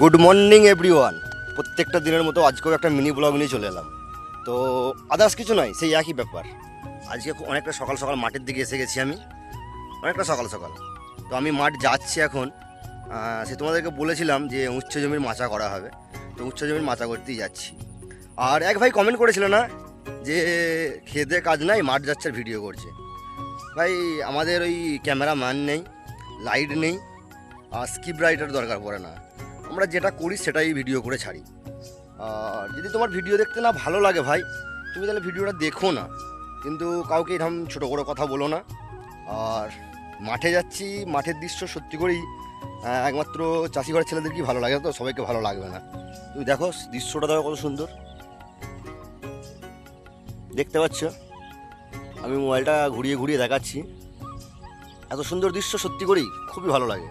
Good morning everyone প্রত্যেকটা দিনের মতো আজকেও একটা মিনি ব্লগ নিয়ে চলে এলাম। তো আদার্স কিছু নয়, সেই একই ব্যাপার। আজকে অনেকটা সকাল সকাল মাঠের দিকে এসে গেছি আমি। অনেকটা সকাল সকাল। তো আমি মাঠ যাচ্ছি এখন। সে তোমাদেরকে বলেছিলাম যে উচ্চ জমির মাচা করা হবে। তো উচ্চ জমির মাচা করতেই যাচ্ছি। আর এক ভাই কমেন্ট করেছিল না যে খেদে কাজ নাই, মাঠ যাচ্ছে ভিডিও করছে। ভাই, আমাদের ওই ক্যামেরা ম্যান নেই লাইট নেই। আর স্কিপ রাইটার দরকার পড়ে না। আমরা যেটা করি সেটাই ভিডিও করে ছাড়ি। আর যদি তোমার ভিডিও দেখতে না ভালো লাগে ভাই, তুমি তাহলে ভিডিওটা দেখো না। কিন্তু কাউকে এরকম ছোটো করে কথা বলো না। আর মাঠে যাচ্ছি, মাঠের দৃশ্য সত্যি করেই একমাত্র চাষি ঘরের ছেলেদেরকেই ভালো লাগে তো? সবাইকে ভালো লাগবে না। তুমি দেখো, দৃশ্যটা দেখো কত সুন্দর। দেখতে পাচ্ছ? আমি মোবাইলটা ঘুরিয়ে ঘুরিয়ে দেখাচ্ছি। এত সুন্দর দৃশ্য সত্যি করেই খুবই ভালো লাগে।